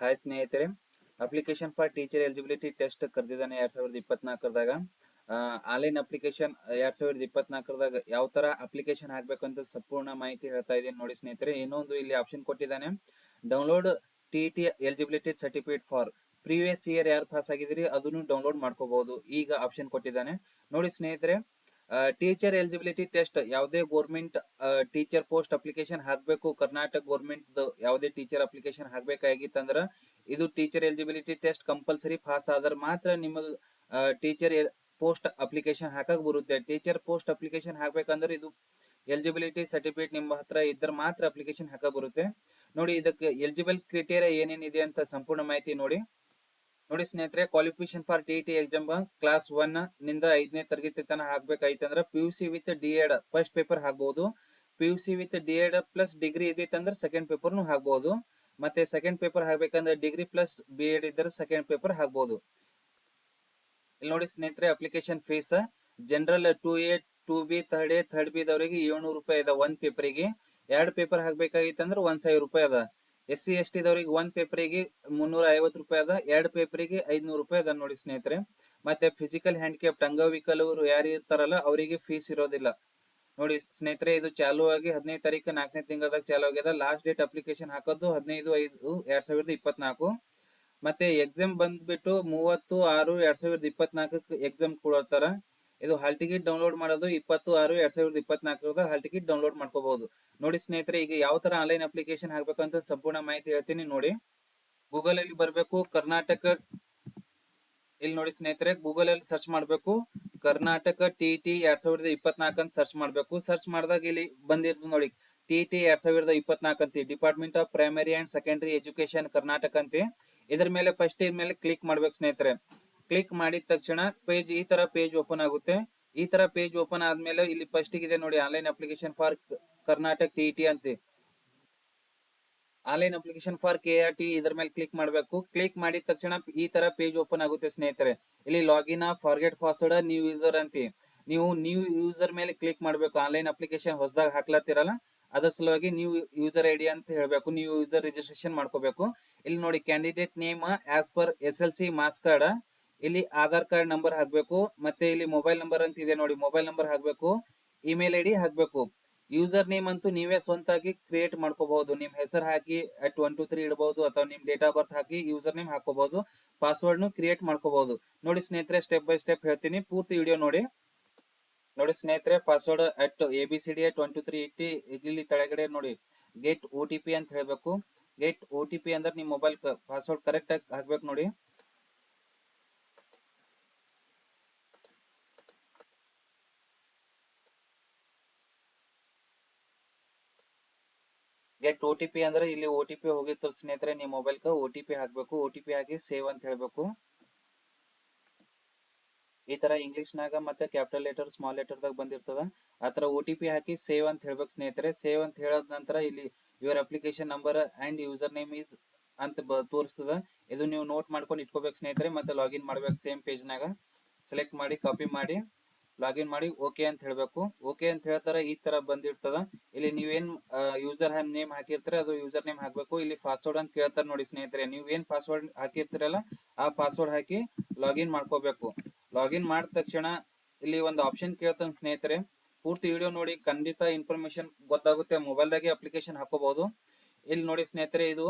Hi ಸ್ನೇಹಿತರೆ. Application for teacher eligibility test ಕರೆದಿದ್ದಾನೆ ಎರಡ್ ಸಾವಿರದ ಇಪ್ಪತ್ನಾಲ್ಕರದಾಗ. ಆನ್ಲೈನ್ ಅಪ್ಲಿಕೇಶನ್ ಎರಡ್ ಸಾವಿರದ ಇಪ್ಪತ್ನಾಲ್ಕರದಾಗ ಯಾವ ತರ ಅಪ್ಲಿಕೇಶನ್ ಹಾಕ್ಬೇಕಂತ ಸಂಪೂರ್ಣ ಮಾಹಿತಿ ಹೇಳ್ತಾ ಇದ್ದೀನಿ ನೋಡಿ ಸ್ನೇಹಿತರೆ. ಇನ್ನೊಂದು ಇಲ್ಲಿ ಆಪ್ಷನ್ ಕೊಟ್ಟಿದ್ದಾನೆ. Download T T eligibility certificate for previous year ಯಾರು ಪಾಸ್ ಆಗಿದ್ರಿ ಅದನ್ನು ಡೌನ್ಲೋಡ್ ಮಾಡ್ಕೋಬಹುದು. ಈಗ ಆಪ್ಷನ್ ಕೊಟ್ಟಿದ್ದಾನೆ. ನೋಡಿ ಸ್ನೇಹಿತರೆ ಟೀಚರ್ ಎಲಿಜಿಬಿಲಿಟಿ ಟೆಸ್ಟ್ ಯಾವುದೇ ಗೋರ್ಮೆಂಟ್ ಟೀಚರ್ ಪೋಸ್ಟ್ ಅಪ್ಲಿಕೇಶನ್ ಹಾಕ್ಬೇಕು. ಕರ್ನಾಟಕ ಗೋರ್ಮೆಂಟ್ ಯಾವುದೇ ಟೀಚರ್ ಅಪ್ಲಿಕೇಶನ್ ಹಾಕ್ಬೇಕಾಗಿತ್ತಂದ್ರ ಇದು teacher eligibility test compulsory pass ಆದ್ರೆ ಮಾತ್ರ ನಿಮಗೆ ಟೀಚರ್ ಪೋಸ್ಟ್ ಅಪ್ಲಿಕೇಶನ್ ಹಾಕಕ್ ಬರುತ್ತೆ. ಟೀಚರ್ ಪೋಸ್ಟ್ ಅಪ್ಲಿಕೇಶನ್ ಹಾಕ್ಬೇಕಂದ್ರೆ ಇದು ಎಲಿಜಿಬಿಲಿಟಿ ಸರ್ಟಿಫಿಕೇಟ್ ನಿಮ್ಮ ಹತ್ರ ಇದ್ರೆ ಮಾತ್ರ ಅಪ್ಲಿಕೇಶನ್ ಹಾಕಕ್ ಬರುತ್ತೆ. ನೋಡಿ ಇದಕ್ಕೆ ಎಲಿಜಿಬಲ್ ಕ್ರೈಟೇರಿಯಾ ಏನೇನಿದೆ ಅಂತ ಸಂಪೂರ್ಣ ಮಾಹಿತಿ ನೋಡಿ. ನೋಡಿ ಸ್ನೇಹಿತರೆ qualification for T T exam class ಒನ್ನಿಂದ ಐದನೇ ತರಗತಿ ತನಕ ಹಾಕ್ಬೇಕಾಯ್ತಂದ್ರ P U C with D Ed first paper ಹಾಕ್ಬಹುದು P U C with D Ed plus degree ಇದೈತಂದ್ರೆ second ಪೇಪರ್ನು ಹಾಕ್ಬಹುದು ಮತ್ತೆ ಸೆಕೆಂಡ್ ಪೇಪರ್ ಹಾಕ್ಬೇಕಂದ್ರೆ ಡಿಗ್ರಿ ಪ್ಲಸ್ ಬಿ ಎಡ್ ಇದ್ರೆ ಸೆಕೆಂಡ್ ಪೇಪರ್ ಹಾಕ್ಬಹುದು ಇಲ್ಲಿ ನೋಡಿ ಸ್ನೇಹಿತರೆ application fees general two A two B third A third B ದವರಿಗೆ ಏಳ್ನೂರು ರೂಪಾಯಿ ಅದ ಒಂದ್ ಪೇಪರಿಗೆ ಎರಡು ಪೇಪರ್ ಹಾಕ್ಬೇಕಾಗಿತ್ತಂದ್ರೆ ಒಂದ್ ಸಾವಿರ ರೂಪಾಯಿ ಅದ. ಎಸ್ ಸಿ ಎಸ್ ಟಿ ದವರಿಗೆ ಒಂದ್ ಪೇಪರಿಗೆ ಮುನ್ನೂರ ಐವತ್ತು ರೂಪಾಯಿ ಅದ ಎರಡು ಪೇಪರಿಗೆ ಐದ್ನೂರು ರೂಪಾಯಿ ಅದ ನೋಡಿ ಸ್ನೇಹಿತರೆ. ಮತ್ತೆ ಫಿಸಿಕಲ್ ಹ್ಯಾಂಡಿಕ್ಯಾಪ್ಟ್ ಅಂಗವಿಕಲವರು ಯಾರು ಇರ್ತಾರಲ್ಲ, ಅವರಿಗೆ ಫೀಸ್ ಇರೋದಿಲ್ಲ. ನೋಡಿ ಸ್ನೇಹಿತರೆ, ಇದು ಚಾಲು ಆಗಿ ಹದಿನೈದು ತಾರೀಕು ನಾಲ್ಕನೇ ತಿಂಗಳದಾಗ ಚಾಲು ಆಗಿದೆ ಲಾಸ್ಟ್ ಡೇಟ್ ಅಪ್ಲಿಕೇಶನ್ ಹಾಕೋದು ಹದಿನೈದು, ಐದು, ಎರಡ್ ಸಾವಿರದ ಇಪ್ಪತ್ನಾಲ್ಕು. ಮತ್ತೆ ಎಕ್ಸಾಮ್ ಬಂದ್ಬಿಟ್ಟು ಮೂವತ್ತು, ಆರು, ಎರಡ್ ಸಾವಿರದ ಇಪ್ಪತ್ನಾಲ್ಕಕ್ಕೆ ಎಕ್ಸಾಮ್ ಕೊಡ್ತಾರ. ಇದು ಹಾಲ್ ಟಿಕೆಟ್ ಡೌನ್ಲೋಡ್ ಮಾಡೋದು ಇಪ್ಪತ್ತು ಆರು ಎರಡ್ ಸಾವಿರದ ಇಪ್ಪತ್ನಾಲ್ಕರದ ಹಾಲ್ ಟಿಕೆಟ್ ಡೌನ್ಲೋಡ್ ಮಾಡ್ಕೋಬಹುದು. ನೋಡಿ ಸ್ನೇಹಿತರೆ, ಈಗ ಯಾವ ತರ ಆನ್ಲೈನ್ ಅಪ್ಲಿಕೇಶನ್ ಹಾಕ್ಬೇಕಂತ ಸಂಪೂರ್ಣ ಮಾಹಿತಿ ಹೇಳ್ತೀನಿ ನೋಡಿ. ಗೂಗಲ್ ಅಲ್ಲಿ ಬರಬೇಕು ಕರ್ನಾಟಕ, ಇಲ್ಲಿ ನೋಡಿ ಸ್ನೇಹಿತರೆ ಗೂಗಲ್ ಅಲ್ಲಿ ಸರ್ಚ್ ಮಾಡಬೇಕು. ಕರ್ನಾಟಕ ಟಿ ಟಿ ಎರಡ್ ಸಾವಿರದ ಇಪ್ಪತ್ನಾಲ್ಕು ಅಂತ ಸರ್ಚ್ ಮಾಡಬೇಕು. ಸರ್ಚ್ ಮಾಡಿದಾಗ ಇಲ್ಲಿ ಬಂದಿರ್ತದೆ ನೋಡಿ ಟಿ ಟಿ ಎರಡ್ ಸಾವಿರದ ಇಪ್ಪತ್ನಾಲ್ಕು ಅಂತಿ. Department of primary and secondary education Karnataka ಅಂತ. ಇದ್ರ ಮೇಲೆ ಫಸ್ಟ್ ಇದ್ರ ಮೇಲೆ ಕ್ಲಿಕ್ ಮಾಡ್ಬೇಕು ಸ್ನೇಹಿತರೆ. ಕ್ಲಿಕ್ ಮಾಡಿದ ತಕ್ಷಣ ಪೇಜ್ ಈ ತರ ಪೇಜ್ ಓಪನ್ ಆಗುತ್ತೆ. ಈ ತರ ಪೇಜ್ ಓಪನ್ ಆದ್ಮೇಲೆ ಇಲ್ಲಿ ಫಸ್ಟ್ ಇದೆ ನೋಡಿ online application for Karnataka T T ಅಂತಿ. Online application for K R T ಇದ್ರ ಮೇಲೆ ಕ್ಲಿಕ್ ಮಾಡಬೇಕು. ಕ್ಲಿಕ್ ಮಾಡಿದ ತಕ್ಷಣ ಈ ತರ ಪೇಜ್ ಓಪನ್ ಆಗುತ್ತೆ ಸ್ನೇಹಿತರೆ. ಇಲ್ಲಿ login forget password new user ಅಂತ. ನೀವು ನ್ಯೂ ಯೂಸರ್ ಮೇಲೆ ಕ್ಲಿಕ್ ಮಾಡಬೇಕು. ಆನ್ಲೈನ್ ಅಪ್ಲಿಕೇಶನ್ ಹೊಸದಾಗ ಹಾಕ್ಲತ್ತಿರಲ್ಲ, ಅದರ ಸಲುವಾಗಿ ನ್ಯೂ ಯೂಸರ್ ಐಡಿ ಅಂತ ಹೇಳಬೇಕು. ನ್ಯೂ ಯೂಸರ್ ರಿಜಿಸ್ಟ್ರೇಷನ್ ಮಾಡ್ಕೋಬೇಕು. ಇಲ್ಲಿ ನೋಡಿ candidate name as per S L C marks card ಇಲ್ಲಿ ಆಧಾರ್ ಕಾರ್ಡ್ ನಂಬರ್ ಹಾಕ್ಬೇಕು, ಮತ್ತೆ ಇಲ್ಲಿ ಮೊಬೈಲ್ ನಂಬರ್ ಅಂತ ಇದೆ ನೋಡಿ, ಮೊಬೈಲ್ ನಂಬರ್ ಹಾಕ್ಬೇಕು, ಇಮೇಲ್ ಐ ಡಿ ಹಾಕ್ಬೇಕು. ಯೂಸರ್ ನೇಮ್ ಅಂತೂ ನೀವೇ ಸ್ವಂತಾಗಿ ಕ್ರಿಯೇಟ್ ಮಾಡ್ಕೋಬಹುದು. ನಿಮ್ ಹೆಸರು ಹಾಕಿ ಅಟ್ ಒನ್ ಟು ತ್ರೀ ಇಡಬಹುದು ಅಥವಾ ನಿಮ್ ಡೇಟ್ ಆಫ್ ಬರ್ತ್ ಹಾಕಿ ಯೂಸರ್ ನೇಮ್ ಹಾಕೋಬಹುದು ಪಾಸ್ವರ್ಡ್ ನು ಕ್ರಿಯೇಟ್ ಮಾಡ್ಕೋಬಹುದು. ನೋಡಿ ಸ್ನೇಹಿತರೆ ಸ್ಟೆಪ್ ಬೈ ಸ್ಟೆಪ್ ಹೇಳ್ತೀನಿ. ಪೂರ್ತಿ ವಿಡಿಯೋ ನೋಡಿ. ನೋಡಿ ಸ್ನೇಹಿತರೆ password at A B C D at one two three ಇಟ್ಟಿ ಇಲ್ಲಿ ತೆಳಗಡೆ ನೋಡಿ ಗೆಟ್ ಒ ಟಿ ಪಿ ಅಂತ ಹೇಳ್ಬೇಕು. ಗೆಟ್ ಒ ಟಿ ಪಿ ಅಂದ್ರೆ ನಿಮ್ ಮೊಬೈಲ್ ಪಾಸ್ವರ್ಡ್ ಕರೆಕ್ಟ್ ಆಗಿ ಹಾಕ್ಬೇಕು ನೋಡಿ. ಗೆಟ್ ಓ ಟಿ ಪಿ ಅಂದ್ರೆ ಇಲ್ಲಿ ಓ ಟಿ ಪಿ ಹೋಗಿತ್ತು ಸ್ನೇಹಿತರೆ ನಿಮ್ಮ ಮೊಬೈಲ್ ಓ ಟಿ ಪಿ ಹಾಕ್ಬೇಕು ಓ ಟಿ ಪಿ ಹಾಕಿ ಸೇವ್ ಅಂತ ಹೇಳ್ಬೇಕು. ಈ ತರ ಇಂಗ್ಲಿಷ್ ನಾಗ ಮತ್ತೆ ಕ್ಯಾಪಿಟಲ್ ಲೆಟರ್ ಸ್ಮಾಲ್ ಲೆಟರ್ ದಾಗ ಬಂದಿರ್ತದ. ಆ ತರ ಒ ಟಿ ಪಿ ಹಾಕಿ ಸೇವ್ ಅಂತ ಹೇಳ್ಬೇಕು ಸ್ನೇಹಿತರೆ. ಸೇವ್ ಅಂತ ಹೇಳದ ನಂತರ ಇಲ್ಲಿ your application number and user name is ಅಂತ ತೋರಿಸ್ತದ. ಇದು ನೀವು ನೋಟ್ ಮಾಡ್ಕೊಂಡು ಇಟ್ಕೋಬೇಕು ಸ್ನೇಹಿತರೆ, ಮತ್ತೆ ಲಾಗಿನ್ ಮಾಡ್ಬೇಕು ಸೇಮ್ ಪೇಜ್ ನಾಗ. ಸೆಲೆಕ್ಟ್ ಮಾಡಿ ಕಾಪಿ ಮಾಡಿ. ಲಾಗಿನ್ ಮಾಡಿ ಓಕೆ ಅಂತ ಹೇಳ್ಬೇಕು. ಓಕೆ ಅಂತ ಹೇಳ್ತಾರೆ, ಈ ತರ ಬಂದಿರ್ತದ. ಇಲ್ಲಿ ನೀವೇನ್ ಯೂಸರ್ ನೇಮ್ ಹಾಕಿರ್ತಾರೆ, ಅದು ಯೂಸರ್ ನೇಮ್ ಹಾಕ್ಬೇಕು. ಇಲ್ಲಿ ಪಾಸ್ವರ್ಡ್ ಅಂತ ಕೇಳ್ತಾರೆ ನೋಡಿ ಸ್ನೇಹಿತರೆ, ನೀವೇನ್ ಪಾಸ್ವರ್ಡ್ ಹಾಕಿರ್ತೀರಲ್ಲ, ಆ ಪಾಸ್ವರ್ಡ್ ಹಾಕಿ ಲಾಗಿನ್ ಮಾಡ್ಕೋಬೇಕು. ಲಾಗಿನ್ ಮಾಡಿದ ತಕ್ಷಣ ಇಲ್ಲಿ ಒಂದು ಆಪ್ಷನ್ ಕೇಳ್ತಾನೆ ಸ್ನೇಹಿತರೆ. ಪೂರ್ತಿ ವಿಡಿಯೋ ನೋಡಿ, ಖಂಡಿತ ಇನ್ಫಾರ್ಮೇಶನ್ ಗೊತ್ತಾಗುತ್ತೆ. ಮೊಬೈಲ್ದಾಗೆ ಅಪ್ಲಿಕೇಶನ್ ಹಾಕೋಬಹುದು ಇಲ್ಲಿ ನೋಡಿ ಸ್ನೇಹಿತರೆ, ಇದು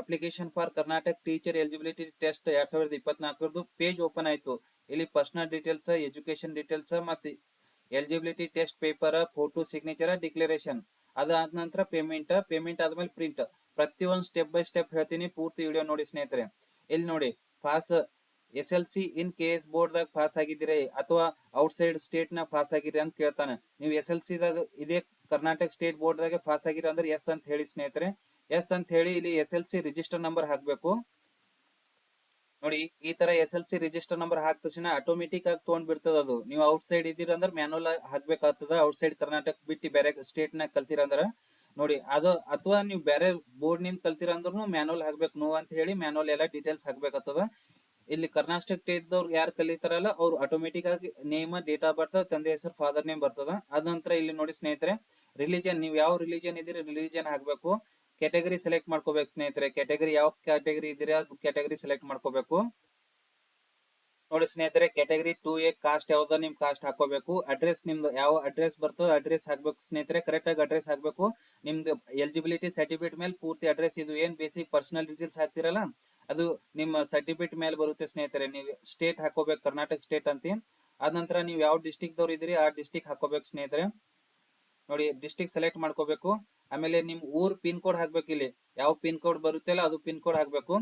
application for Karnataka teacher eligibility test ಎರಡ್ ಸಾವಿರದ ಇಪ್ಪತ್ನಾಲ್ಕರದು ಪೇಜ್ ಓಪನ್ ಆಯ್ತು. ಇಲ್ಲಿ ಪರ್ಸನಲ್ ಡೀಟೇಲ್ಸ್ ಎಜುಕೇಶನ್ ಡೀಟೇಲ್ಸ್ ಮತ್ತೆ eligibility test paper photo signature declaration ಅದಾದ ನಂತರ ಪೇಮೆಂಟ್ ಪೇಮೆಂಟ್ ಆದ್ಮೇಲೆ ಪ್ರಿಂಟ್ ಪ್ರತಿಯೊಂದು ಸ್ಟೆಪ್ ಬೈ ಸ್ಟೆಪ್ ಹೇಳ್ತೀನಿ, ಪೂರ್ತಿ ವಿಡಿಯೋ ನೋಡಿ ಸ್ನೇಹಿತರೆ. ಇಲ್ಲಿ ನೋಡಿ pass S L C in K S board ದಾಗ ಪಾಸ್ ಆಗಿದ್ದೀರಿ, ಅಥವಾ ಔಟ್ಸೈಡ್ ಸ್ಟೇಟ್ನ ಪಾಸ್ ಆಗಿರಿ ಅಂತ ಕೇಳ್ತಾನೆ. ನೀವು ಎಸ್ ಎಲ್ ಸಿ ದಾಗ ಇದೇ ಕರ್ನಾಟಕ ಸ್ಟೇಟ್ ಬೋರ್ಡ್ ದಾಗ ಪಾಸ್ ಆಗಿರಿ ಅಂದ್ರೆ ಎಸ್ ಅಂತ ಹೇಳಿ ಸ್ನೇಹಿತರೆ. ಎಸ್ ಅಂತ ಹೇಳಿ ಇಲ್ಲಿ S L C register number ಹಾಕ್ಬೇಕು. ನೋಡಿ, ಈ ತರ S L C register number ಹಾಕಿದ ತಕ್ಷಣ ಆಟೋಮೆಟಿಕ್ ಆಗಿ ತೊಗೊಂಡ್ ಬಿಡ್ತದ ಅದು. ನೀವು ಔಟ್ ಸೈಡ್ ಇದೀರ ಅಂದ್ರೆ ಮ್ಯಾನುವಲ್ ಹಾಕ್ಬೇಕಾಗ್ತದ. ಔಟ್ ಸೈಡ್ ಕರ್ನಾಟಕ ಬಿಟ್ಟು ಬೇರೆ ಸ್ಟೇಟ್ ನಾಗ ಕಲ್ತೀರ ಅಂದ್ರ, ನೋಡಿ, ಅದು ಅಥವಾ ನೀವು ಬೇರೆ ಬೋರ್ಡ್ನಿಂದ ಕಲ್ತೀರ ಅಂದ್ರೂ ಮ್ಯಾನುವಲ್ ಹಾಕ್ಬೇಕು. ನೋ ಅಂತ ಹೇಳಿ ಮ್ಯಾನುವಲ್ ಎಲ್ಲ ಡೀಟೇಲ್ಸ್ ಹಾಕ್ಬೇಕಾಗ್ತದ. ಇಲ್ಲಿ ಕರ್ನಾಟಕ ಸ್ಟೇಟ್ ದವ್ರು ಯಾರು ಕಲಿತಾರಲ್ಲ, ಅವ್ರು ಆಟೋಮೆಟಿಕ್ ಆಗಿ ನೇಮ್ ಡೇಟ್ ಆಫ್ ಬರ್ತದ ತಂದೆ ಹೆಸರು ಫಾದರ್ ನೇಮ್ ಬರ್ತದ. ಅದ ನಂತರ ಇಲ್ಲಿ ನೋಡಿ ಸ್ನೇಹಿತರೆ ರಿಲಿಜನ್ ನೀವು ಯಾವ ರಿಲಿಜನ್ ಇದೀರಿ ರಿಲಿಜನ್ ಹಾಕ್ಬೇಕು. ಕ್ಯಾಟಗರಿ ಸೆಲೆಕ್ಟ್ ಮಾಡ್ಕೋಬೇಕು, ಸ್ನೇಹಿತರೆ. ಕ್ಯಾಟಗರಿ ಯಾವ ಕ್ಯಾಟಗರಿ ಇದ್ರೆ ಅದು ಕ್ಯಾಟಗರಿ ಸೆಲೆಕ್ಟ್ ಮಾಡ್ಕೋಬೇಕು. ನೋಡಿ ಸ್ನೇಹಿತರೆ ಕ್ಯಾಟಗರಿ ಟೂ ಎ ಕಾಸ್ಟ್ ಯಾವ್ದೋ ನಿಮ್ ಕಾಸ್ಟ್ ಹಾಕೋಬೇಕು ಅಡ್ರೆಸ್ ನಿಮ್ದು ಯಾವ ಅಡ್ರೆಸ್ ಬರ್ತದೋ ಅಡ್ರೆಸ್ ಹಾಕ್ಬೇಕು ಸ್ನೇಹಿತರೆ. ಕರೆಕ್ಟ್ ಆಗಿ ಅಡ್ರೆಸ್ ಹಾಕ್ಬೇಕು. ನಿಮ್ದು ಎಲಿಜಿಬಿಲಿಟಿ ಸರ್ಟಿಫಿಕೇಟ್ ಮೇಲೆ ಪೂರ್ತಿ ಅಡ್ರೆಸ್ ಇದು ಏನ್ ಬೇಸಿಕ್ ಪರ್ಸನಲ್ ಡೀಟೇಲ್ಸ್ ಹಾಕ್ತಿರಲ್ಲ, ಅದು ನಿಮ್ಮ ಸರ್ಟಿಫಿಕೇಟ್ ಮೇಲೆ ಬರುತ್ತೆ ಸ್ನೇಹಿತರೆ. ನೀವು ಸ್ಟೇಟ್ ಹಾಕೋಬೇಕು ಕರ್ನಾಟಕ ಸ್ಟೇಟ್ ಅಂತ. ಅದ ನಂತರ ನೀವು ಯಾವ ಡಿಸ್ಟಿಕ್ ದವ್ರು ಇದ್ರಿ ಆ ಡಿಸ್ಟಿಕ್ ಹಾಕೋಬೇಕು ಸ್ನೇಹಿತರೆ. ನೋಡಿ ಡಿಸ್ಟಿಕ್ ಸೆಲೆಕ್ಟ್ ಮಾಡ್ಕೋಬೇಕು. ಆಮೇಲೆ ನಿಮ್ ಊರ್ ಪಿನ್ ಕೋಡ್ ಹಾಕ್ಬೇಕು ಇಲ್ಲಿ. ಯಾವ ಪಿನ್ ಕೋಡ್ ಬರುತ್ತೆ ಅಲ್ಲ ಅದು ಪಿನ್ ಕೋಡ್ ಹಾಕ್ಬೇಕು.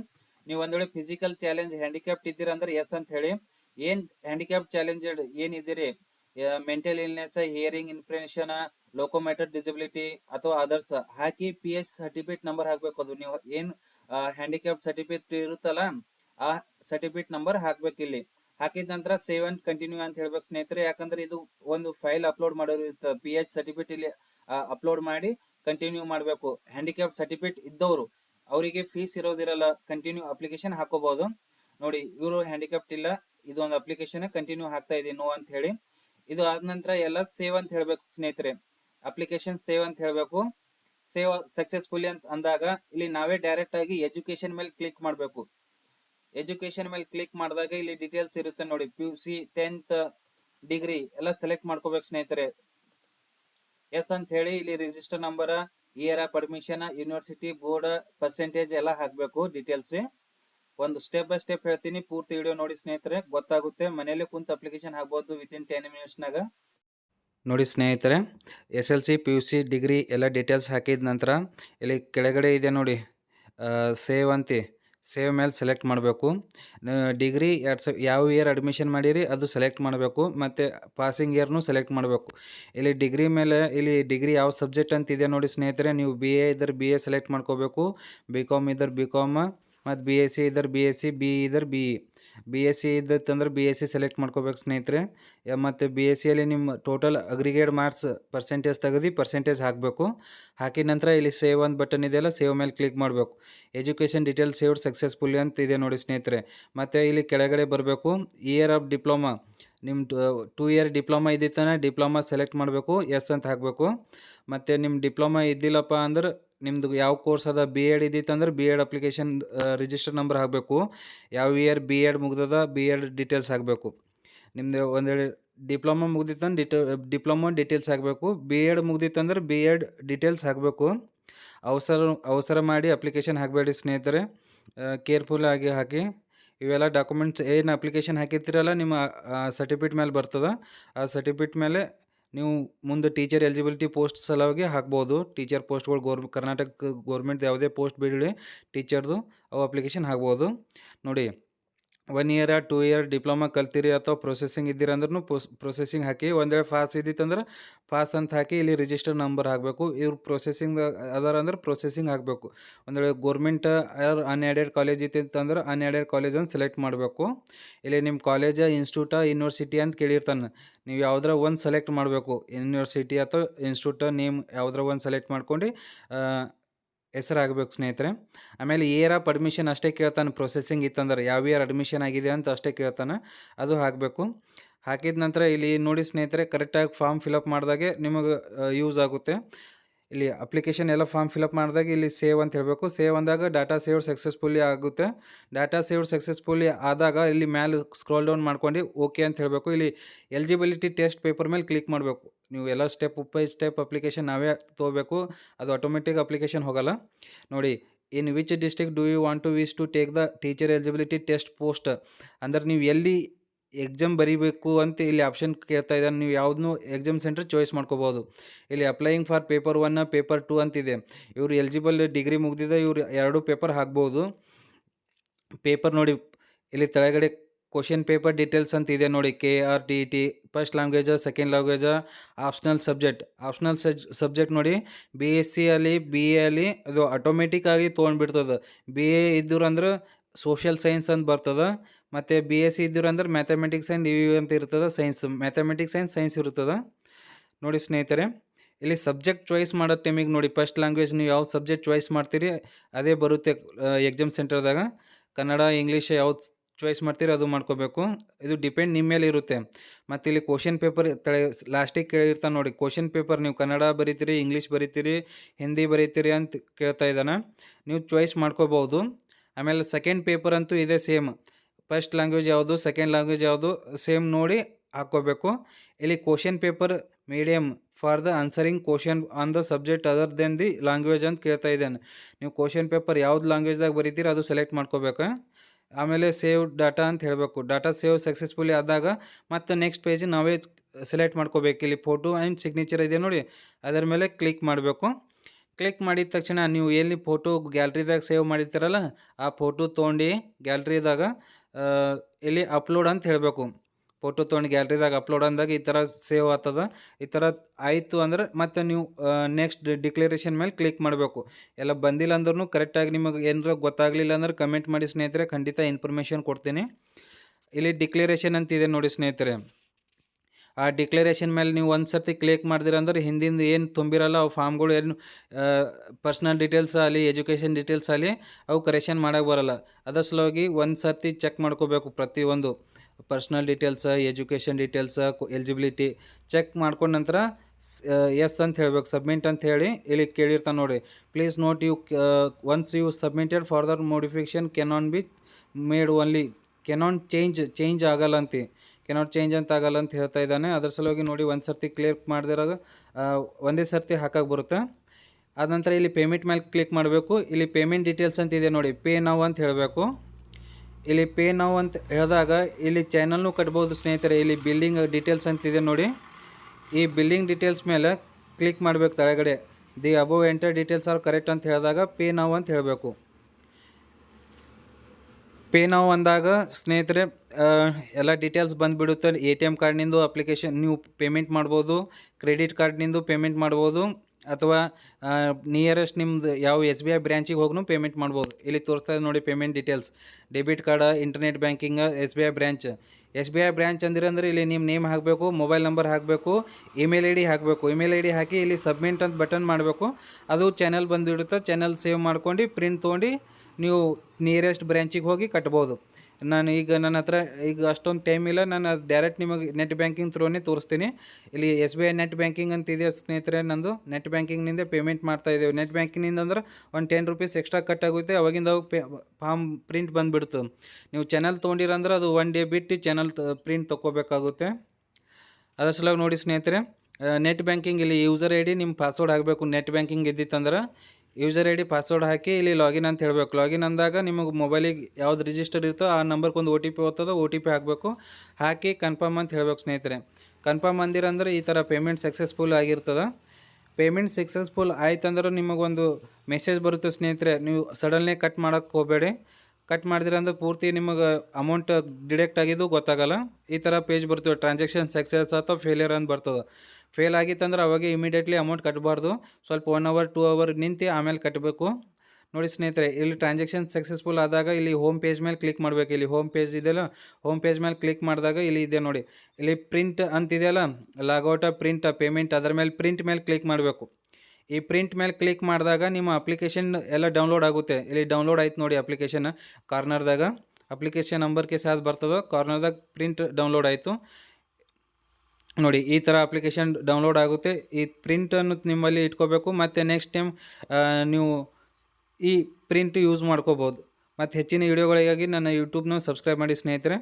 ನೀವು ಒಂದ್ ವೇಳೆ ಫಿಸಿಕಲ್ ಚಾಲೆಂಜ್ ಹ್ಯಾಂಡಿಕ್ಯಾಪ್ಟ್ ಇದ್ದೀರಾ ಅಂದ್ರೆ ಎಸ್ ಅಂತ ಹೇಳಿ. ಏನ್ handicap challenge ಏನಿದ್ದೀರಿ? Mental illness hearing inflation locomotor disability ಅಥವಾ ಅದರ್ಸ್ ಹಾಕಿ ಪಿ ಎಸ್ ಸರ್ಟಿಫಿಕೇಟ್ ನಂಬರ್ ಹಾಕ್ಬೇಕು ಅದು. ನೀವು ಏನ್ ಹ್ಯಾಂಡಿಕ್ಯಾಪ್ ಸರ್ಟಿಫಿಕೇಟ್ ಇರುತ್ತಲ್ಲ, ಆ ಸರ್ಟಿಫಿಕೇಟ್ ನಂಬರ್ ಹಾಕ್ಬೇಕು ಇಲ್ಲಿ. ಹಾಕಿದ ನಂತರ ಸೇವ್ ಅಂಡ್ ಕಂಟಿನ್ಯೂ ಅಂತ ಹೇಳ್ಬೇಕು ಸ್ನೇಹಿತರೆ. ಯಾಕಂದ್ರೆ ಇದು ಒಂದು ಫೈಲ್ ಅಪ್ಲೋಡ್ ಮಾಡೋರು ಪಿ ಎಚ್ ಸರ್ಟಿಫಿಕೇಟ್ ಇಲ್ಲಿ ಅಪ್ಲೋಡ್ ಮಾಡಿ ಕಂಟಿನ್ಯೂ ಮಾಡಬೇಕು. ಹ್ಯಾಂಡಿಕ್ಯಾಪ್ ಸರ್ಟಿಫಿಕೇಟ್ ಇದ್ದವರು, ಅವರಿಗೆ ಫೀಸ್ ಇರೋದಿರಲ್ಲ ಕಂಟಿನ್ಯೂ ಅಪ್ಲಿಕೇಶನ್ ಹಾಕೋಬಹುದು ನೋಡಿ, ಇವರು ಹ್ಯಾಂಡಿಕ್ಯಾಪ್ಟ್ ಇಲ್ಲ ಇದು ಒಂದು ಅಪ್ಲಿಕೇಶನ್ ಕಂಟಿನ್ಯೂ ಹಾಕ್ತಾ ಇದೀನಿ ನೋ ಅಂತ ಹೇಳಿ. ಇದು ಆದ ನಂತರ ಎಲ್ಲ ಸೇವ್ ಅಂತ ಹೇಳ್ಬೇಕು ಸ್ನೇಹಿತರೆ. ಅಪ್ಲಿಕೇಶನ್ ಸೇವ್ ಅಂತ ಹೇಳ್ಬೇಕು. ಸೇವ್ ಸಕ್ಸಸ್ಫುಲಿ ಅಂತ ಅಂದಾಗ ಇಲ್ಲಿ ನಾವೇ ಡೈರೆಕ್ಟ್ ಆಗಿ ಎಜುಕೇಶನ್ ಮೇಲೆ ಕ್ಲಿಕ್ ಮಾಡಬೇಕು. ಎಜುಕೇಶನ್ ಮೇಲೆ ಕ್ಲಿಕ್ ಮಾಡಿದಾಗ ಇಲ್ಲಿ ಡೀಟೇಲ್ಸ್ ಇರುತ್ತೆ ನೋಡಿ. P U C tenth degree ಎಲ್ಲ ಸೆಲೆಕ್ಟ್ ಮಾಡ್ಕೋಬೇಕು ಸ್ನೇಹಿತರೆ. ಎಸ್ ಅಂತ ಹೇಳಿ ಇಲ್ಲಿ register number year permission university board percentage ಎಲ್ಲ ಹಾಕಬೇಕು ಡೀಟೇಲ್ಸ್ ಒಂದು ಸ್ಟೆಪ್ ಬೈ ಸ್ಟೆಪ್ ಹೇಳ್ತೀನಿ. ಪೂರ್ತಿ ವಿಡಿಯೋ ನೋಡಿ ಸ್ನೇಹಿತರೆ. ಗೊತ್ತಾಗುತ್ತೆ. ಮನೇಲಿ ಕುಂತ ಅಪ್ಲಿಕೇಶನ್ ಹಾಕ್ಬೋದು ವಿತಿನ್ ಟೆನ್ ಮಿನಿಟ್ಸ್ನಾಗ ನೋಡಿ ಸ್ನೇಹಿತರೆ S L C P U C degree ಎಲ್ಲ ಡೀಟೇಲ್ಸ್ ಹಾಕಿದ ನಂತರ ಇಲ್ಲಿ ಕೆಳಗಡೆ ಇದೆ ನೋಡಿ. ಸೇವ್ ಅಂತಿ ಸೇವ್ ಮೇಲೆ ಸೆಲೆಕ್ಟ್ ಮಾಡಬೇಕು. ಡಿಗ್ರಿ ಎರಡು ಸಾವಿರ ಯಾವ ಇಯರ್ ಅಡ್ಮಿಷನ್ ಮಾಡಿರಿ ಅದು ಸೆಲೆಕ್ಟ್ ಮಾಡಬೇಕು. ಮತ್ತು ಪಾಸಿಂಗ್ ಇಯರ್ನು ಸೆಲೆಕ್ಟ್ ಮಾಡಬೇಕು. ಇಲ್ಲಿ ಡಿಗ್ರಿ ಮೇಲೆ, ಇಲ್ಲಿ ಡಿಗ್ರಿ ಯಾವ ಸಬ್ಜೆಕ್ಟ್ ಅಂತ ಇದೆ ನೋಡಿ ಸ್ನೇಹಿತರೆ, ನೀವು ಬಿ ಎ ಇದ್ದರೆ ಬಿ ಎ ಸೆಲೆಕ್ಟ್ ಮಾಡ್ಕೋಬೇಕು. ಬಿ ಕಾಮ್ ಇದ್ದರೆ ಬಿ ಕಾಮ್, ಮತ್ತು ಬಿ ಎಸ್ ಸಿ ಇದ್ದರೆ ಬಿ ಎಸ್ ಸಿ, ಬಿ ಇದ್ದರೆ B E. B S C ಇದ್ದತ್ತಂದ್ರೆ B S C select ಮಾಡ್ಕೋಬೇಕು ಸ್ನೇಹಿತರೆ. ಮತ್ತು ಬಿ ಎಸ್ ಸಿಯಲ್ಲಿ ನಿಮ್ಮ ಟೋಟಲ್ ಅಗ್ರಿಗೇಟ್ ಮಾರ್ಕ್ಸ್ ಪರ್ಸೆಂಟೇಜ್ ತೆಗೆದು ಪರ್ಸೆಂಟೇಜ್ ಹಾಕಬೇಕು. ಹಾಕಿದ ನಂತರ ಇಲ್ಲಿ ಸೇವ್ ಒಂದು ಬಟನ್ ಇದೆಯಲ್ಲ ಸೇವ್ ಮೇಲೆ ಕ್ಲಿಕ್ ಮಾಡಬೇಕು. ಎಜುಕೇಷನ್ ಡೀಟೇಲ್ ಸೇವ್ಡ್ ಸಕ್ಸಸ್ಫುಲಿ ಅಂತ ಇದೆ ನೋಡಿ ಸ್ನೇಹಿತರೆ. ಮತ್ತು ಇಲ್ಲಿ ಕೆಳಗಡೆ ಬರಬೇಕು. ಇಯರ್ ಆಫ್ ಡಿಪ್ಲೊಮಾ ನಿಮ್ಮ ಟೂ ಇಯರ್ ಡಿಪ್ಲೊಮಾ ಇದ್ದಿತ್ತಾನೆ ಡಿಪ್ಲೊಮಾ ಸೆಲೆಕ್ಟ್ ಮಾಡಬೇಕು. ಎಸ್ ಅಂತ ಹಾಕಬೇಕು. ಮತ್ತು ನಿಮ್ಮ ಡಿಪ್ಲೊಮಾ ಇದ್ದಿಲ್ಲಪ್ಪ ಅಂದ್ರೆ ನಿಮ್ಮದು ಯಾವ ಕೋರ್ಸ್ ಅದ? B Ed ಇದ್ದಿತ್ತಂದ್ರೆ B Ed application register number ಹಾಕಬೇಕು. ಯಾವ ಇಯರ್ ಬಿ ಎಡ್ ಮುಗ್ದದ? ಬಿ ಎಡ್ ಡೀಟೇಲ್ಸ್ ಹಾಕಬೇಕು. ನಿಮ್ಮದು ಒಂದೇ ಡಿಪ್ಲೊಮಾ ಮುಗ್ದಿತ್ತಂದ್ರೆ ಡಿಟೇ ಡಿಪ್ಲೊಮಾ ಡೀಟೇಲ್ಸ್ ಹಾಕಬೇಕು. ಬಿ ಎಡ್ ಮುಗ್ದಿತ್ತಂದ್ರೆ ಬಿ ಎಡ್ ಡೀಟೇಲ್ಸ್ ಹಾಕಬೇಕು. ಅವಸರ ಅವಸರ ಮಾಡಿ ಅಪ್ಲಿಕೇಶನ್ ಹಾಕಬೇಡಿ ಸ್ನೇಹಿತರೆ. ಕೇರ್ಫುಲ್ ಆಗಿ ಹಾಕಿ. ಇವೆಲ್ಲ ಡಾಕ್ಯುಮೆಂಟ್ಸ್ ಏನು ಅಪ್ಲಿಕೇಶನ್ ಹಾಕಿರ್ತೀರಲ್ಲ, ನಿಮ್ಮ ಸರ್ಟಿಫಿಕೇಟ್ ಮೇಲೆ ಬರ್ತದೆ. ಆ ಸರ್ಟಿಫಿಕೇಟ್ ಮೇಲೆ ನೀವು ಮುಂದೆ ಟೀಚರ್ ಎಲಿಜಿಬಿಲಿಟಿ ಪೋಸ್ಟ್ ಸಲುವಾಗಿ ಹಾಕ್ಬೋದು. ಟೀಚರ್ ಪೋಸ್ಟ್ಗಳು ಗೋರ್ ಕರ್ನಾಟಕ ಗೋರ್ಮೆಂಟ್ ಯಾವುದೇ ಪೋಸ್ಟ್ ಬಿಡಲಿ ಟೀಚರ್ದು ಅವು ಅಪ್ಲಿಕೇಶನ್ ಹಾಕ್ಬೋದು. ನೋಡಿ one year two year diploma ಕಲ್ತಿರಿ ಅಥವಾ ಪ್ರೊಸೆಸಿಂಗ್ ಇದ್ದೀರಿ ಅಂದ್ರೂ ಪ್ರೊಸೆಸಿಂಗ್ ಹಾಕಿ ಒಂದೇಳೆ ಪಾಸ್ ಇದ್ದಿತ್ತಂದ್ರೆ ಫಾಸ್ ಅಂತ ಹಾಕಿ ಇಲ್ಲಿ ರಿಜಿಸ್ಟರ್ ನಂಬರ್ ಹಾಕಬೇಕು. ಇವ್ರು ಪ್ರೊಸೆಸಿಂಗ್ ಅದಾರ ಅಂದ್ರೆ ಪ್ರೊಸೆಸಿಂಗ್ ಹಾಕಬೇಕು. ಒಂದು ವೇಳೆ ಗೋರ್ಮೆಂಟ್ ಅನ್ಎಡೆಡ್ ಕಾಲೇಜ್ ಇತ್ತಿತ್ತಂದ್ರೆ ಅನ್ಎಡೆಡ್ ಕಾಲೇಜ್ ಅಂತ ಸೆಲೆಕ್ಟ್ ಮಾಡಬೇಕು. ಇಲ್ಲಿ ನಿಮ್ಮ ಕಾಲೇಜ ಇನ್ಸ್ಟಿಟ್ಯೂಟ ಯೂನಿವರ್ಸಿಟಿ ಅಂತ ಕೇಳಿರ್ತಾನೆ. ನೀವು ಯಾವ್ದಾರ ಒಂದು ಸೆಲೆಕ್ಟ್ ಮಾಡಬೇಕು. ಯೂನಿವರ್ಸಿಟಿ ಅಥವಾ ಇನ್ಸ್ಟಿಟ್ಯೂಟ ನೇಮ್ ಯಾವ್ದಾರ ಒಂದು ಸೆಲೆಕ್ಟ್ ಮಾಡ್ಕೊಂಡು ಹೆಸರು ಆಗಬೇಕು ಸ್ನೇಹಿತರೆ. ಆಮೇಲೆ ಆಫ್ ಅಡ್ಮಿಷನ್ ಅಷ್ಟೇ ಕೇಳ್ತಾನೆ ಪ್ರೊಸೆಸಿಂಗ್ ಇತ್ತಂದ್ರೆ ಯಾವ ಇಯರ್ ಅಡ್ಮಿಷನ್ ಆಗಿದೆ ಅಂತ ಅಷ್ಟೇ ಕೇಳ್ತಾನೆ, ಅದು ಹಾಕಬೇಕು. ಹಾಕಿದ ನಂತರ ಇಲ್ಲಿ ನೋಡಿ ಸ್ನೇಹಿತರೆ ಕರೆಕ್ಟಾಗಿ ಫಾರ್ಮ್ ಫಿಲಪ್ ಮಾಡಿದಾಗೆ ನಿಮಗೆ ಯೂಸ್ ಆಗುತ್ತೆ. ಇಲ್ಲಿ ಅಪ್ಲಿಕೇಶನ್ ಎಲ್ಲ ಫಾರ್ಮ್ ಫಿಲಪ್ ಮಾಡಿದಾಗ ಇಲ್ಲಿ ಸೇವ್ ಅಂತ ಹೇಳಬೇಕು. ಸೇವ್ ಅಂದಾಗ ಡಾಟಾ ಸೇವ್ ಸಕ್ಸಸ್ಫುಲ್ಲಿ ಆಗುತ್ತೆ. ಡಾಟಾ ಸೇವ್ ಸಕ್ಸಸ್ಫುಲ್ಲಿ ಆದಾಗ ಇಲ್ಲಿ ಮ್ಯಾಲೆ ಸ್ಕ್ರೋಲ್ ಡೌನ್ ಮಾಡ್ಕೊಂಡು ಓಕೆ ಅಂತ ಹೇಳಬೇಕು. ಇಲ್ಲಿ ಎಲಿಜಿಬಿಲಿಟಿ ಟೆಸ್ಟ್ ಪೇಪರ್ ಮೇಲೆ ಕ್ಲಿಕ್ ಮಾಡಬೇಕು. ನೀವು ಎಲ್ಲ ಸ್ಟೆಪ್ ಬೈ ಸ್ಟೆಪ್ ಅಪ್ಲಿಕೇಶನ್ ನಾವೇ ತೊಗೋಬೇಕು. ಅದು ಆಟೋಮೆಟಿಕ್ ಅಪ್ಲಿಕೇಶನ್ ಹೋಗಲ್ಲ. ನೋಡಿ in which district do you want to wish to take the teacher eligibility test post ಅಂದ್ರೆ ನೀವು ಎಲ್ಲಿ ಎಕ್ಸಾಮ್ ಬರೀಬೇಕು ಅಂತ ಇಲ್ಲಿ ಆಪ್ಷನ್ ಕೇಳ್ತಾ ಇದ್ದಾರೆ ನೀವು ಯಾವುದನ್ನು ಎಕ್ಸಾಮ್ ಸೆಂಟರ್ ಚಾಯ್ಸ್ ಮಾಡ್ಕೋಬೋದು. ಇಲ್ಲಿ applying for paper one paper two ಅಂತಿದೆ. ಇವರು ಎಲಿಜಿಬಲ್ ಡಿಗ್ರಿ ಮುಗ್ದಿದೆ, ಇವ್ರು ಎರಡು ಪೇಪರ್ ಹಾಕ್ಬೋದು. ಪೇಪರ್ ನೋಡಿ, ಇಲ್ಲಿ ಕೆಳಗಡೆ ಕ್ವಶನ್ ಪೇಪರ್ ಡೀಟೇಲ್ಸ್ ಅಂತ ಇದೆ ನೋಡಿ K R T T first language second language optional subject optional such subject ನೋಡಿ ಬಿ ಎಸ್ ಸಿ ಅಲ್ಲಿ ಬಿ ಎ ಅಲ್ಲಿ ಅದು ಆಟೋಮೆಟಿಕ್ಕಾಗಿ ತೊಗೊಂಡ್ಬಿಡ್ತದೆ. ಬಿ ಎ ಇದ್ದರು ಅಂದ್ರೆ ಸೋಷಿಯಲ್ ಸೈನ್ಸ್ ಅಂತ ಬರ್ತದೆ. ಮತ್ತು ಬಿ ಎಸ್ ಸಿ ಇದ್ದರು ಅಂದ್ರೆ ಮ್ಯಾಥಮೆಟಿಕ್ಸ್ ಆ್ಯಂಡ್ ಇ ಅಂತ ಇರ್ತದೆ ಸೈನ್ಸ್ ಮ್ಯಾಥಮೆಟಿಕ್ಸ್ ಆ್ಯಂಡ್ ಸೈನ್ಸ್ ಇರ್ತದೆ. ನೋಡಿ ಸ್ನೇಹಿತರೆ, ಇಲ್ಲಿ ಸಬ್ಜೆಕ್ಟ್ ಚಾಯ್ಸ್ ಮಾಡೋ ಟೈಮಿಗೆ ನೋಡಿ ಫಸ್ಟ್ ಲ್ಯಾಂಗ್ವೇಜ್ ನೀವು ಯಾವ ಸಬ್ಜೆಕ್ಟ್ ಚಾಯ್ಸ್ ಮಾಡ್ತೀರಿ, ಅದೇ ಬರುತ್ತೆ ಎಕ್ಸಾಮ್ ಸೆಂಟರ್ದಾಗ ಕನ್ನಡ ಇಂಗ್ಲೀಷ್ ಯಾವ್ದು ಚಾಯ್ಸ್ ಮಾಡ್ತೀರಿ ಅದು ಮಾಡ್ಕೋಬೇಕು. ಇದು ಡಿಪೆಂಡ್ ನಿಮ್ಮ ಮೇಲೆ ಇರುತ್ತೆ. ಮತ್ತು ಇಲ್ಲಿ ಕ್ವಶನ್ ಪೇಪರ್ ತಳೆ ಲಾಸ್ಟಿಗೆ ಕೇಳಿರ್ತಾನೆ ನೋಡಿ. ಕ್ವಶನ್ ಪೇಪರ್ ನೀವು ಕನ್ನಡ ಬರೀತೀರಿ ಇಂಗ್ಲೀಷ್ ಬರೀತೀರಿ ಹಿಂದಿ ಬರೀತೀರಿ ಅಂತ ಕೇಳ್ತಾ ಇದ್ದಾನೆ. ನೀವು ಚಾಯ್ಸ್ ಮಾಡ್ಕೋಬೋದು ಆಮೇಲೆ ಸೆಕೆಂಡ್ ಪೇಪರ್ ಅಂತೂ ಇದೆ ಸೇಮ್ ಫಸ್ಟ್ ಲ್ಯಾಂಗ್ವೇಜ್ ಯಾವುದು ಸೆಕೆಂಡ್ ಲ್ಯಾಂಗ್ವೇಜ್ ಯಾವುದು ಸೇಮ್ ನೋಡಿ ಹಾಕ್ಕೋಬೇಕು. ಇಲ್ಲಿ question paper medium for the answering question on the subject other than the language ಅಂತ ಕೇಳ್ತಾ ಇದ್ದಾನೆ. ನೀವು ಕ್ವಶನ್ ಪೇಪರ್ ಯಾವ್ದು ಲ್ಯಾಂಗ್ವೇಜ್ದಾಗ ಬರೀತೀರಿ, ಅದು ಸೆಲೆಕ್ಟ್ ಮಾಡ್ಕೋಬೇಕು. ಆಮೇಲೆ ಸೇವ್ ಡಾಟಾ ಅಂತ ಹೇಳಬೇಕು. ಡಾಟಾ ಸೇವ್ ಸಕ್ಸಸ್ಫುಲಿ ಆದಾಗ ಮತ್ತು ನೆಕ್ಸ್ಟ್ ಪೇಜ್ ನಾವೇ ಸೆಲೆಕ್ಟ್ ಮಾಡ್ಕೋಬೇಕು. ಇಲ್ಲಿ ಫೋಟೋ ಆ್ಯಂಡ್ ಸಿಗ್ನೇಚರ್ ಇದೆ ನೋಡಿ. ಅದರ ಮೇಲೆ ಕ್ಲಿಕ್ ಮಾಡಬೇಕು. ಕ್ಲಿಕ್ ಮಾಡಿದ ತಕ್ಷಣ ನೀವು ಎಲ್ಲಿ ಫೋಟೋ ಗ್ಯಾಲ್ರಿದಾಗ ಸೇವ್ ಮಾಡಿರ್ತೀರಲ್ಲ, ಆ ಫೋಟೋ ತೊಗೊಂಡು ಗ್ಯಾಲ್ರಿದಾಗ ಇಲ್ಲಿ ಅಪ್ಲೋಡ್ ಅಂತ ಹೇಳಬೇಕು. ಫೋಟೋ ತೊಗೊಂಡು ಗ್ಯಾಲ್ರಿದಾಗ ಅಪ್ಲೋಡ್ ಅಂದಾಗ ಈ ಥರ ಸೇವ್ ಆಗ್ತದ. ಈ ಥರ ಆಯಿತು ಅಂದ್ರೆ ಮತ್ತು ನೀವು ನೆಕ್ಸ್ಟ್ ಡಿಕ್ಲರೇಷನ್ ಮೇಲೆ ಕ್ಲಿಕ್ ಮಾಡಬೇಕು. ಎಲ್ಲ ಬಂದಿಲ್ಲ ಅಂದ್ರೂ ಕರೆಕ್ಟಾಗಿ ನಿಮಗೆ ಏನಾರ ಗೊತ್ತಾಗಲಿಲ್ಲ ಅಂದ್ರೆ ಕಮೆಂಟ್ ಮಾಡಿ ಸ್ನೇಹಿತರೆ, ಖಂಡಿತ ಇನ್ಫಾರ್ಮೇಷನ್ ಕೊಡ್ತೀನಿ. ಇಲ್ಲಿ ಡಿಕ್ಲರೇಷನ್ ಅಂತಿದೆ ನೋಡಿ ಸ್ನೇಹಿತರೆ. ಆ ಡಿಕ್ಲರೇಷನ್ ಮೇಲೆ ನೀವು ಒಂದು ಸರ್ತಿ ಕ್ಲಿಕ್ ಮಾಡಿದಿರ ಅಂದ್ರೆ ಹಿಂದಿಂದ ಏನು ತುಂಬಿರಲ್ಲ, ಅವು ಫಾರ್ಮ್ಗಳು ಏನು ಪರ್ಸ್ನಲ್ ಡೀಟೇಲ್ಸ್ ಆಗಲಿ ಎಜುಕೇಷನ್ ಡೀಟೇಲ್ಸ್ ಆಗಲಿ, ಅವು ಕರೆಕ್ಷನ್ ಮಾಡೋಕ್ಕೆ ಬರಲ್ಲ. ಅದರ ಸಲುವಾಗಿ ಒಂದು ಸರ್ತಿ ಚೆಕ್ ಮಾಡ್ಕೋಬೇಕು ಪ್ರತಿಯೊಂದು. Personal details education details eligibility check ಮಾಡ್ಕೊಂಡ ನಂತರ ಎಸ್ ಅಂತ ಹೇಳ್ಬೇಕು ಸಬ್ಮಿಟ್ ಅಂತ ಹೇಳಿ ಇಲ್ಲಿ ಕೇಳಿರ್ತಾನೆ ನೋಡಿ. Please note you once you submitted further modification cannot be made only cannot change change ಆಗಲ್ಲ ಅಂತ. ಕೆನಾಟ್ ಚೇಂಜ್ ಅಂತ ಆಗಲ್ಲ ಅಂತ ಹೇಳ್ತಾ ಇದ್ದಾನೆ. ಅದ್ರ ಸಲುವಾಗಿ ನೋಡಿ, ಒಂದು ಸರ್ತಿ ಕ್ಲಿಯರ್ ಮಾಡಿದಿರಾಗ ಒಂದೇ ಸರ್ತಿ ಹಾಕಕ್ಕೆ ಬರುತ್ತೆ. ಅದ ನಂತರ ಇಲ್ಲಿ ಪೇಮೆಂಟ್ ಮೇಲೆ ಕ್ಲಿಕ್ ಮಾಡಬೇಕು. ಇಲ್ಲಿ ಪೇಮೆಂಟ್ ಡೀಟೇಲ್ಸ್ ಅಂತ ಇದೆ ನೋಡಿ. ಪೇ ನಾವು ಅಂತ ಹೇಳಬೇಕು. ಇಲ್ಲಿ ಪೇ ನಾವು ಅಂತ ಹೇಳಿದಾಗ ಇಲ್ಲಿ ಚಾನಲ್ನು ಕಟ್ಬೋದು ಸ್ನೇಹಿತರೆ. ಇಲ್ಲಿ ಬಿಲ್ಲಿಂಗ್ ಡೀಟೇಲ್ಸ್ ಅಂತ ಇದೆ ನೋಡಿ. ಈ ಬಿಲ್ಲಿಂಗ್ ಡೀಟೇಲ್ಸ್ ಮೇಲೆ ಕ್ಲಿಕ್ ಮಾಡಬೇಕು ಕೆಳಗಡೆ the above enter details are correct ಅಂತ ಹೇಳಿದಾಗ ಪೇ ನಾವು ಅಂತ ಹೇಳಬೇಕು. ಪೇ ನಾವು ಅಂದಾಗ ಸ್ನೇಹಿತರೆ ಎಲ್ಲ ಡೀಟೇಲ್ಸ್ ಬಂದುಬಿಡುತ್ತೆ. ಎ ಟಿ ಎಂ ಕಾರ್ಡ್ನಿಂದು ಅಪ್ಲಿಕೇಶನ್ ನೀವು ಪೇಮೆಂಟ್ ಮಾಡ್ಬೋದು. ಕ್ರೆಡಿಟ್ ಕಾರ್ಡ್ನಿಂದು ಪೇಮೆಂಟ್ ಮಾಡ್ಬೋದು. ಅಥವಾ ನಿಯರೆಸ್ಟ್ ನಿಮ್ದು ಯಾವ ಎಸ್ ಬಿ ಐ ಬ್ರ್ಯಾಂಚಿಗೆ ಹೋಗೂ ಪೇಮೆಂಟ್ ಮಾಡ್ಬೋದು. ಇಲ್ಲಿ ತೋರಿಸ್ತಾ ನೋಡಿ payment details debit card internet banking S B I branch S B I branch ಅಂದಿರಂದ್ರೆ ಇಲ್ಲಿ ನಿಮ್ಮ ನೇಮ್ ಹಾಕಬೇಕು ಮೊಬೈಲ್ ನಂಬರ್ ಹಾಕಬೇಕು ಇಮೇಲ್ ಐ ಡಿ ಹಾಕಬೇಕು. ಇಮೇಲ್ ಐ ಡಿ ಹಾಕಿ ಇಲ್ಲಿ ಸಬ್ಮಿಟ್ ಅಂತ ಬಟನ್ ಮಾಡಬೇಕು. ಅದು ಚಾನಲ್ ಬಂದುಬಿಡುತ್ತೆ. ಚಾನಲ್ ಸೇವ್ ಮಾಡ್ಕೊಂಡು ಪ್ರಿಂಟ್ ತೊಗೊಂಡು ನೀವು ನಿಯರೆಸ್ಟ್ ಬ್ರ್ಯಾಂಚಿಗೆ ಹೋಗಿ ಕಟ್ಬೋದು. ನಾನು ಈಗ ನನ್ನ ಹತ್ರ ಈಗ ಅಷ್ಟೊಂದು ಟೈಮ್ ಇಲ್ಲ. ನಾನು ಡೈರೆಕ್ಟ್ ನಿಮಗೆ ನೆಟ್ ಬ್ಯಾಂಕಿಂಗ್ ತ್ರೋನೇ ತೋರಿಸ್ತೀನಿ. ಇಲ್ಲಿ S B I net banking ಅಂತ ಸ್ನೇಹಿತರೆ ನಂದು? ನೆಟ್ ಬ್ಯಾಂಕಿಂಗ್ನಿಂದ ಪೇಮೆಂಟ್ ಮಾಡ್ತಾ ಇದ್ದೇವೆ. ನೆಟ್ ಬ್ಯಾಂಕಿಂಗಿಂದ ಅಂದ್ರೆ ಒಂದು ಟೆನ್ ರುಪೀಸ್ ಎಕ್ಸ್ಟ್ರಾ ಕಟ್ ಆಗುತ್ತೆ. ಅವಾಗಿಂದ ಅವಾಗ ಪೇ ಫಾರ್ಮ್ ಪ್ರಿಂಟ್ ಬಂದುಬಿಡ್ತು. ನೀವು ಚಾನಲ್ ತೊಗೊಂಡಿರಂದ್ರೆ ಅದು ಒನ್ ಡೇ ಬಿಟ್ಟು ಚಾನಲ್ ಪ್ರಿಂಟ್ ತೊಗೋಬೇಕಾಗುತ್ತೆ ಅದರ ಸಲುವಾಗಿ ನೋಡಿ ಸ್ನೇಹಿತರೆ ನೆಟ್ ಬ್ಯಾಂಕಿಂಗ್ ಇಲ್ಲಿ ಯೂಸರ್ ಐ ಡಿ ನಿಮ್ಮ ಪಾಸ್ವರ್ಡ್ ಆಗಬೇಕು ನೆಟ್ ಬ್ಯಾಂಕಿಂಗ್ ಇದ್ದಿತ್ತಂದ್ರೆ ಯೂಸರ್ ಐ ಡಿ ಪಾಸ್ವರ್ಡ್ ಹಾಕಿ ಇಲ್ಲಿ ಲಾಗಿನ್ ಅಂತ ಹೇಳಬೇಕು. ಲಾಗಿನ್ ಅಂದಾಗ ನಿಮಗೆ ಮೊಬೈಲಿಗೆ ಯಾವ್ದು ರಿಜಿಸ್ಟರ್ ಇರ್ತೋ ಆ ನಂಬರ್ಗೆ ಒಂದು ಒ ಟಿ ಪಿ ಓದ್ತದೋ ಒ ಟಿ ಪಿ ಹಾಕಬೇಕು. ಹಾಕಿ ಕನ್ಫರ್ಮ್ ಅಂತ ಹೇಳಬೇಕು ಸ್ನೇಹಿತರೆ. ಕನ್ಫರ್ಮ್ ಅಂದಿರಂದ್ರೆ ಈ ಥರ ಪೇಮೆಂಟ್ ಸಕ್ಸಸ್ಫುಲ್ ಆಗಿರ್ತದೆ. ಪೇಮೆಂಟ್ ಸಕ್ಸಸ್ಫುಲ್ ಆಯ್ತಂದ್ರೆ ನಿಮಗೊಂದು ಮೆಸೇಜ್ ಬರುತ್ತೆ ಸ್ನೇಹಿತರೆ. ನೀವು ಸಡನ್ಲಿ ಕಟ್ ಮಾಡೋಕ್ಕೆ ಹೋಗಬೇಡಿ. ಕಟ್ ಮಾಡಿದ್ರೆ ಪೂರ್ತಿ ನಿಮಗೆ ಅಮೌಂಟ್ ಡಿಡೆಕ್ಟ್ ಆಗಿದ್ದು ಗೊತ್ತಾಗಲ್ಲ. ಈ ಥರ ಪೇಜ್ ಬರ್ತದೆ. ಟ್ರಾನ್ಸಾಕ್ಷನ್ ಸಕ್ಸಸ್ ಅಥವಾ ಫೇಲಿಯರ್ ಅಂತ ಬರ್ತದೆ. ಫೇಲ್ ಆಗಿತ್ತಂದ್ರೆ ಅವಾಗೆ ಇಮಿಡಿಯೇಟ್ಲಿ ಅಮೌಂಟ್ ಕಟ್ಟಬಾರ್ದು ಸ್ವಲ್ಪ ಒನ್ ಅವರ್ ಟೂ ಅವರ್ ನಿಂತು ಆಮೇಲೆ ಕಟ್ಟಬೇಕು ನೋಡಿ ಸ್ನೇಹಿತರೆ, ಇಲ್ಲಿ ಟ್ರಾನ್ಸಾಕ್ಷನ್ ಸಕ್ಸಸ್ಫುಲ್ ಆದಾಗ ಇಲ್ಲಿ ಹೋಮ್ ಪೇಜ್ ಮೇಲೆ ಕ್ಲಿಕ್ ಮಾಡಬೇಕು. ಇಲ್ಲಿ ಹೋಮ್ ಪೇಜ್ ಇದೆಯಲ್ಲ ಹೋಮ್ ಪೇಜ್ ಮೇಲೆ ಕ್ಲಿಕ್ ಮಾಡಿದಾಗ ಇಲ್ಲಿ ಇದೆ ನೋಡಿ. ಇಲ್ಲಿ ಪ್ರಿಂಟ್ ಅಂತಿದೆಯಲ್ಲ ಲಾಗೌಟ ಪ್ರಿಂಟ್ ಪೇಮೆಂಟ್ ಅದರ ಮೇಲೆ ಪ್ರಿಂಟ್ ಮೇಲೆ ಕ್ಲಿಕ್ ಮಾಡಬೇಕು. ಈ ಪ್ರಿಂಟ್ ಮೇಲೆ ಕ್ಲಿಕ್ ಮಾಡಿದಾಗ ನಿಮ್ಮ ಅಪ್ಲಿಕೇಶನ್ ಎಲ್ಲ ಡೌನ್ಲೋಡ್ ಆಗುತ್ತೆ. ಇಲ್ಲಿ ಡೌನ್ಲೋಡ್ ಆಯ್ತು ನೋಡಿ ಅಪ್ಲಿಕೇಶನ್ ಕಾರ್ನರ್ದಾಗ ಅಪ್ಲಿಕೇಶನ್ ನಂಬರ್ ಕೆ ಸಾಥ್ ಬರ್ತದೋ ಕಾರ್ನರ್ದಾಗ ಪ್ರಿಂಟ್ ಡೌನ್ಲೋಡ್ ಆಯಿತು. ನೋಡಿ, ಈ ಥರ ಅಪ್ಲಿಕೇಶನ್ ಡೌನ್ಲೋಡ್ ಆಗುತ್ತೆ. ಈ ಪ್ರಿಂಟನ್ನು ನಿಮ್ಮಲ್ಲಿ ಇಟ್ಕೋಬೇಕು. ಮತ್ತು ನೆಕ್ಸ್ಟ್ ಟೈಮ್ ನೀವು ಈ ಪ್ರಿಂಟ್ ಯೂಸ್ ಮಾಡ್ಕೋಬೋದು. ಮತ್ತು ಹೆಚ್ಚಿನ ವೀಡಿಯೋಗಳಿಗಾಗಿ ನನ್ನ ಯೂಟ್ಯೂಬ್ನ ಸಬ್ಸ್ಕ್ರೈಬ್ ಮಾಡಿ ಸ್ನೇಹಿತರೆ.